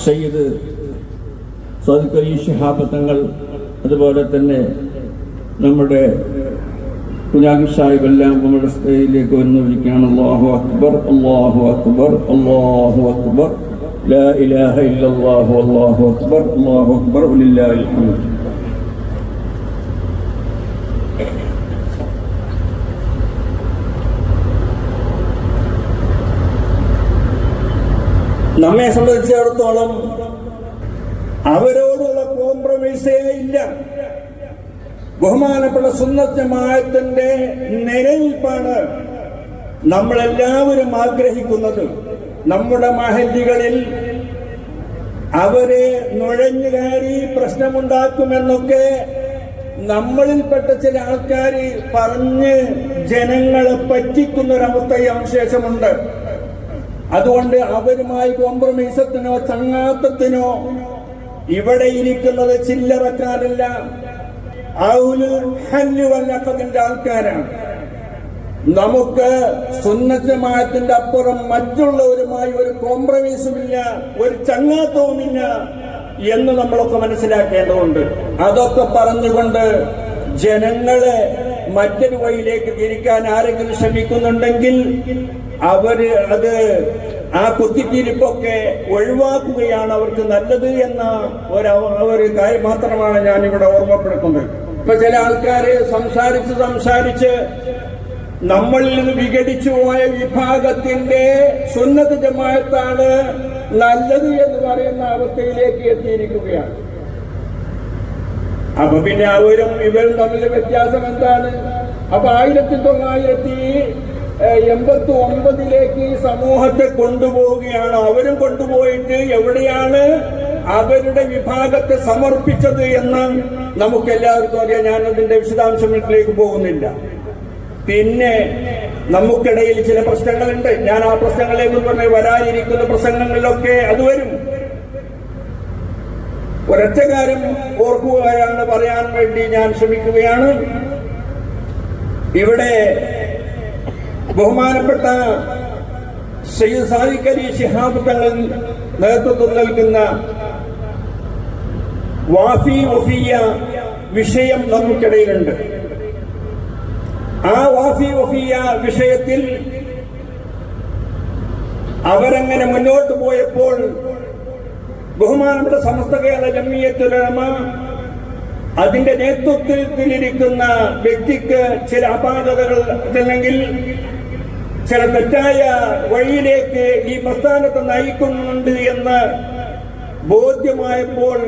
സയ്യിദ് സദുഖ് അലി ശിഹാബ് തങ്ങൾ അതുപോലെ തന്നെ നമ്മുടെ കുഞ്ഞാഖി സാഹിബ് എല്ലാം നമ്മുടെ സ്റ്റേജിലേക്ക് വരുന്നവരിക്കാണ് അള്ളാഹു അക്ബർ അള്ളാഹു അക്ബർ അള്ളാഹു അക്ബർ لا إله إلا الله والله أكبر الله أكبر ولله الحمد നമ്മെ സംബന്ധിച്ചിടത്തോളം അവരോടുള്ള കോംപ്രമൈസേ ഇല്ല. ബഹുമാനപ്പെട്ട സുന്നത്തമായത്തിന്റെ നിലനിൽപ്പാണ് നമ്മളെല്ലാവരും ആഗ്രഹിക്കുന്നത്. നമ്മുടെ മഹല്ലികളിൽ അവരെ നുഴഞ്ഞു കയറി പ്രശ്നമുണ്ടാക്കുമെന്നൊക്കെ നമ്മളിൽപ്പെട്ട ചില ആൾക്കാർ പറഞ്ഞ് ജനങ്ങളെ പറ്റിക്കുന്ന ഈ അവശേഷമുണ്ട് അതുകൊണ്ട് അവരുമായി കോംപ്രമൈസത്തിനോ ചങ്ങാത്തത്തിനോ ഇവിടെ ഇരിക്കുന്നത് ചില്ലറക്കാരല്ല. ആൾക്കാരാണ്. നമുക്ക് സുന്നജമാത്തിന്റെ അപ്പുറം മറ്റുള്ളവരുമായി ഒരു കോംപ്രമൈസുമില്ല ഒരു ചങ്ങാത്തവുമില്ല എന്ന് നമ്മളൊക്കെ മനസ്സിലാക്കേണ്ടതുണ്ട്. അതൊക്കെ പറഞ്ഞുകൊണ്ട് ജനങ്ങളെ മറ്റൊരു വഴിയിലേക്ക് തിരിക്കാൻ ആരെങ്കിലും ശ്രമിക്കുന്നുണ്ടെങ്കിൽ അവർ അത് ആ കുത്തിത്തിരിപ്പൊക്കെ ഒഴിവാക്കുകയാണ് അവർക്ക് നല്ലത് എന്ന ഒരു കാര്യം മാത്രമാണ് ഞാൻ ഇവിടെ ഓർമ്മപ്പെടുത്തുന്നത്. ഇപ്പൊ ചില ആൾക്കാര് സംസാരിച്ച് സംസാരിച്ച് നമ്മളിൽ നിന്ന് വിഘടിച്ചു പോയ വിഭാഗത്തിന്റെ സുന്നത്ത് ജമായത്താണ് നല്ലത് എന്ന് പറയുന്ന അവസ്ഥയിലേക്ക് എത്തിയിരിക്കുകയാണ്. അപ്പൊ പിന്നെ അവരും ഇവരും തമ്മിലെ വ്യത്യാസം എന്താണ്? അപ്പൊ ആയിരത്തി തൊള്ളായിരത്തി എൺപത്തി ഒമ്പതിലേക്ക് സമൂഹത്തെ കൊണ്ടുപോവുകയാണ്. അവരും കൊണ്ടുപോയിട്ട് എവിടെയാണ് അവരുടെ വിഭാഗത്തെ സമർപ്പിച്ചത് എന്ന് നമുക്ക് എല്ലാവർക്കും അറിയാം. ഞാൻ അതിന്റെ വിശദാംശങ്ങളിലേക്ക് പോകുന്നില്ല. പിന്നെ നമുക്കിടയിൽ ചില പ്രശ്നങ്ങളുണ്ട്. ഞാൻ ആ പ്രശ്നങ്ങളെ പറഞ്ഞ് വരാനിരിക്കുന്ന പ്രസംഗങ്ങളിലൊക്കെ അത് വരും. ഒരൊറ്റ കാര്യം ഓർക്കുകയാണ് പറയാൻ വേണ്ടി ഞാൻ ശ്രമിക്കുകയാണ്. ഇവിടെ ബഹുമാനപ്പെട്ട സയ്യിദ് സാദിഖ് അലി ശിഹാബ് തങ്ങൾ നേതൃത്വം നൽകുന്ന വാഫി വഫിയ വിഷയം നമുക്കിടയിലുണ്ട്. ആ വാഫി വഫിയ വിഷയത്തിൽ അവരങ്ങനെ മുന്നോട്ട് പോയപ്പോൾ ബഹുമാനപ്പെട്ട സമസ്ത കേരള ജമ്മിയത്തുലമ അതിന്റെ നേതൃത്വത്തിലിരിക്കുന്ന വ്യക്തിക്ക് ചില അപാകതകൾ അല്ലെങ്കിൽ ചില തെറ്റായ വഴിയിലേക്ക് ഈ പ്രസ്ഥാനത്തെ നയിക്കുന്നുണ്ട് എന്ന് ബോധ്യമായപ്പോൾ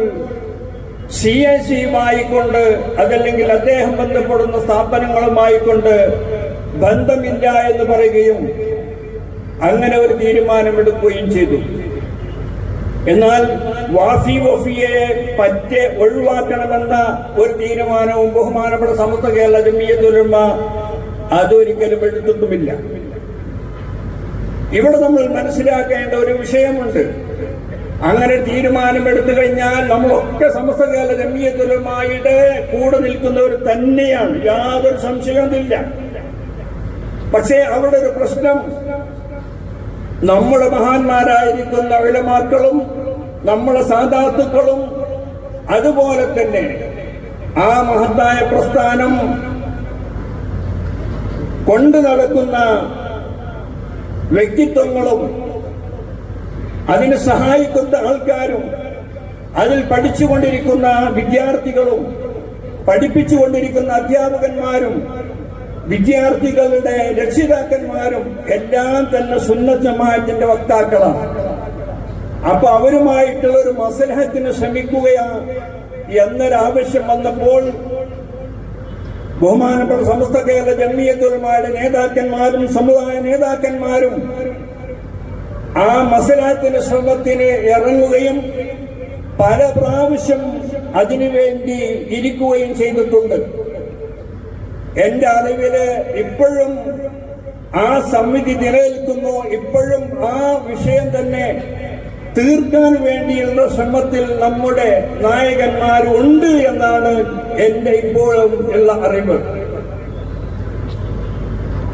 സി എ സിയുമായിക്കൊണ്ട് അതല്ലെങ്കിൽ അദ്ദേഹം ബന്ധപ്പെടുന്ന സ്ഥാപനങ്ങളുമായിക്കൊണ്ട് ബന്ധമില്ല എന്ന് പറയുകയും അങ്ങനെ ഒരു തീരുമാനമെടുക്കുകയും ചെയ്തു. എന്നാൽ വാസി വഫിയെ പറ്റെ ഒഴിവാക്കണമെന്ന ഒരു തീരുമാനവും ബഹുമാനപ്പെട്ട സമസ്ത കേരള ജമീയത്തുലമ അതൊരിക്കലും എടുത്തിട്ടുമില്ല. ഇവിടെ നമ്മൾ മനസ്സിലാക്കേണ്ട ഒരു വിഷയമുണ്ട്. അങ്ങനെ തീരുമാനമെടുത്തു കഴിഞ്ഞാൽ നമ്മളൊക്കെ സമസ്തകാല കേരള ജമീയത്തുലമായുടെ കൂടെ നിൽക്കുന്നവർ തന്നെയാണ്. യാതൊരു സംശയവുമില്ല പക്ഷേ അവരുടെ ഒരു പ്രശ്നം നമ്മുടെ മഹാന്മാരായിരിക്കുന്ന വിളമാക്കളും നമ്മുടെ സാധാത്തുക്കളും അതുപോലെ തന്നെ ആ മഹത്തായ പ്രസ്ഥാനം കൊണ്ടു നടക്കുന്ന വ്യക്തിത്വങ്ങളും അതിന് സഹായിക്കുന്ന ആൾക്കാരും അതിൽ പഠിച്ചുകൊണ്ടിരിക്കുന്ന വിദ്യാർത്ഥികളും പഠിപ്പിച്ചുകൊണ്ടിരിക്കുന്ന അധ്യാപകന്മാരും വിദ്യാർത്ഥികളുടെ രക്ഷിതാക്കന്മാരും എല്ലാം തന്നെ സുന്നജമായത്തിന്റെ വക്താക്കളാണ്. അപ്പൊ അവരുമായിട്ടുള്ള ഒരു മസലഹത്തിന് ശ്രമിക്കുകയാണ് എന്നൊരാവശ്യം വന്നപ്പോൾ ബഹുമാനപ്പെട്ട സമസ്ത കേരള ജമ്മിയത്തുലമാരുടെ നേതാക്കന്മാരും സമുദായ നേതാക്കന്മാരും ആ മസലാത്തിന്റെ ശ്രമത്തിന് ഇറങ്ങുകയും പല പ്രാവശ്യം അതിനുവേണ്ടി ഇരിക്കുകയും ചെയ്തിട്ടുണ്ട്. എന്റെ അറിവിൽ ഇപ്പോഴും ആ സമിതി നിലനിൽക്കുന്നു. ഇപ്പോഴും ആ വിഷയം തന്നെ തീർക്കാൻ വേണ്ടിയുള്ള ശ്രമത്തിൽ നമ്മുടെ നായകന്മാരുണ്ട് എന്നാണ് എന്റെ ഇപ്പോഴും ഉള്ള അറിവ്.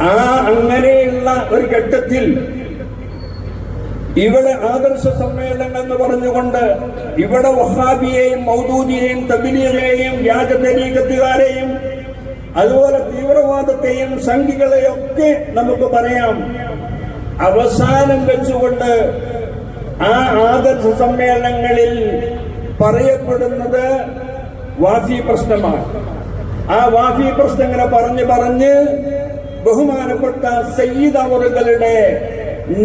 ആ അങ്ങനെയുള്ള ഒരു ഘട്ടത്തിൽ ഇവിടെ ആദർശ സമ്മേളനം എന്ന് പറഞ്ഞുകൊണ്ട് ഇവിടെ വഹാബിയെയും മൗദൂദിയെയും തബിലിയെയും വ്യാജതരീകത്തുകാരെയും അതുപോലെ തീവ്രവാദത്തെയും സംഘികളെയൊക്കെ നമുക്ക് പറയാം. അവസാനം വെച്ചുകൊണ്ട് ആ ആദർശ സമ്മേളനങ്ങളിൽ പറയപ്പെടുന്നത് വാഫി പ്രശ്നമാണ്. ആ വാഫി പ്രശ്നം ഇങ്ങനെ പറഞ്ഞ് പറഞ്ഞ് ബഹുമാനപ്പെട്ട സയ്യിദ് അവറുകളുടെ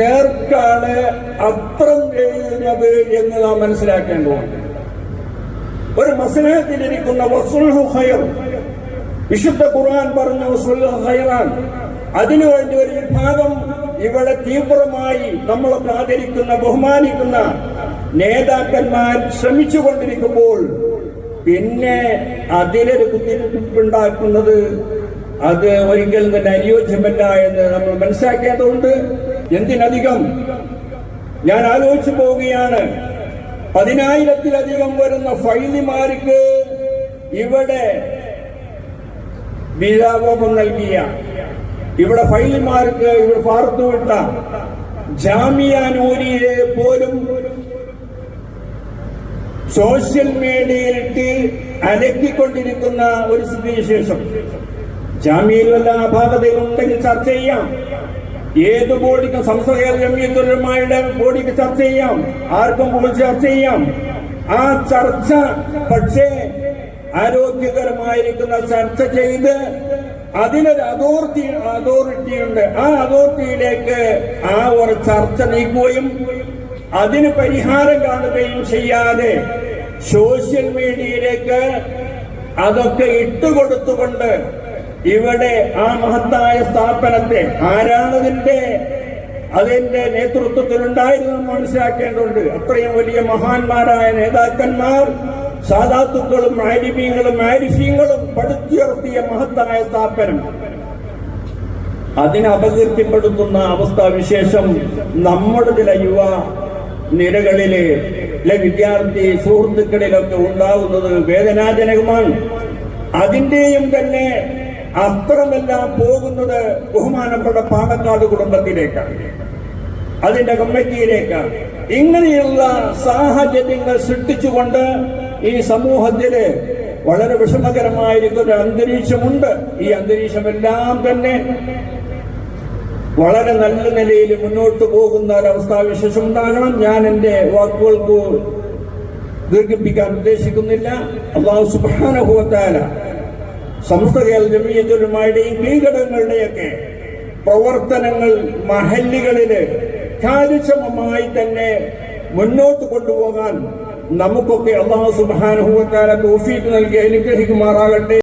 നേർക്കാണ് അത്രം എഴുതുന്നത് എന്ന് നാം മനസ്സിലാക്കേണ്ടതുണ്ട്. ഒരു മസനത്തിലിരിക്കുന്ന വസുൽഹു ഹയർ വിശുദ്ധ ഖുർആൻ പറഞ്ഞു വസുൽഹു ഖൈറാൻ അതിനുവേണ്ടി ഒരു വിഭാഗം ഇവിടെ തീവ്രമായി നമ്മളൊക്കെ ആദരിക്കുന്ന ബഹുമാനിക്കുന്ന നേതാക്കന്മാർ ശ്രമിച്ചുകൊണ്ടിരിക്കുമ്പോൾ പിന്നെ അതിലൊരു കുത്തിരിപ്പുണ്ടാക്കുന്നത് അത് ഒരിക്കലും തന്നെ അനുയോജ്യമല്ല എന്ന് നമ്മൾ മനസ്സിലാക്കേണ്ടതുണ്ട് എന്തിനധികം ഞാൻ ആലോചിച്ചു പോവുകയാണ്. പതിനായിരത്തിലധികം വരുന്ന ഫൈലിമാർക്ക് ഇവിടെ വീരാകോപം നൽകിയ ഇവിടെ ഫൈലിമാർക്ക് ഇവിടെ പാർത്തുവിട്ട ജാമിയാനൂരിയെ പോലും സോഷ്യൽ മീഡിയയിലിട്ട് അലക്കിക്കൊണ്ടിരിക്കുന്ന ഒരു സ്ഥിതിവിശേഷം ജാമ്യയിൽ വല്ല അപാകതയുണ്ടെങ്കിൽ ചർച്ച ചെയ്യാം. ഏത് ബോഡിക്കും സംസദീയ ജമിയത്തുലമായുടെ ബോഡിക്ക് ചർച്ച ചെയ്യാം. ആർക്കും വിളിച്ച് ചർച്ച ചെയ്യാം. ആ ചർച്ച പക്ഷേ ആരോഗ്യകരമായിരിക്കുന്ന ചർച്ച ചെയ്ത് അതിനൊരു അതോറിറ്റി അതോറിറ്റിയുണ്ട് ആ അതോറിറ്റിയിലേക്ക് ആ ഒരു ചർച്ച നീക്കുകയും അതിന് പരിഹാരം കാണുകയും ചെയ്യാതെ സോഷ്യൽ മീഡിയയിലേക്ക് അതൊക്കെ ഇട്ടുകൊടുത്തുകൊണ്ട് ഇവിടെ ആ മഹത്തായ സ്ഥാപനത്തെ ആരാണതിന്റെ അതിന്റെ നേതൃത്വത്തിലുണ്ടായിരുന്നു മനസ്സിലാക്കേണ്ടതുണ്ട്. അത്രയും വലിയ മഹാന്മാരായ നേതാക്കന്മാർ സാധാത്തുക്കളും ആരിമീങ്ങളും ആരിഫീങ്ങളും പടുത്തുയർത്തിയ മഹത്തായ സ്ഥാപനം. അതിനെ അപകീർത്തിപ്പെടുത്തുന്ന അവസ്ഥാവിശേഷം നമ്മുടെ ചില യുവ നിരകളിലെ ചില വിദ്യാർത്ഥി സുഹൃത്തുക്കളിലൊക്കെ ഉണ്ടാകുന്നത് വേദനാജനകമാണ്. അതിന്റെയും തന്നെ അസ്ത്രമെല്ലാം പോകുന്നത് ബഹുമാനപ്പെട്ട പാണക്കാട് കുടുംബത്തിലേക്കാണ്. അതിന്റെ കമ്മിറ്റിയിലേക്കാണ്. ഇങ്ങനെയുള്ള സാഹചര്യങ്ങൾ സൃഷ്ടിച്ചുകൊണ്ട് ഈ സമൂഹത്തിൽ വളരെ വിഷമകരമായിരിക്കുന്ന ഒരു അന്തരീക്ഷമുണ്ട്. ഈ അന്തരീക്ഷമെല്ലാം തന്നെ വളരെ നല്ല നിലയിൽ മുന്നോട്ട് പോകുന്ന ഒരവസ്ഥാവിശേഷം ഉണ്ടാകണം. ഞാൻ എന്റെ വാക്കുകൾക്ക് ദീർഘിപ്പിക്കാൻ ഉദ്ദേശിക്കുന്നില്ല. അള്ളാഹു സുബാനുഭവത്താല സമസ്ത ഈ കീഘടകങ്ങളുടെയൊക്കെ പ്രവർത്തനങ്ങൾ മഹല്ലുകളിൽ കാര്യക്ഷമമായി തന്നെ മുന്നോട്ട് കൊണ്ടുപോകാൻ നമുക്കൊക്കെ അള്ളാഹു സുബാനുഭവത്താല തോഫീക്ക് നൽകി അനുഗ്രഹിക്കുമാറാകട്ടെ.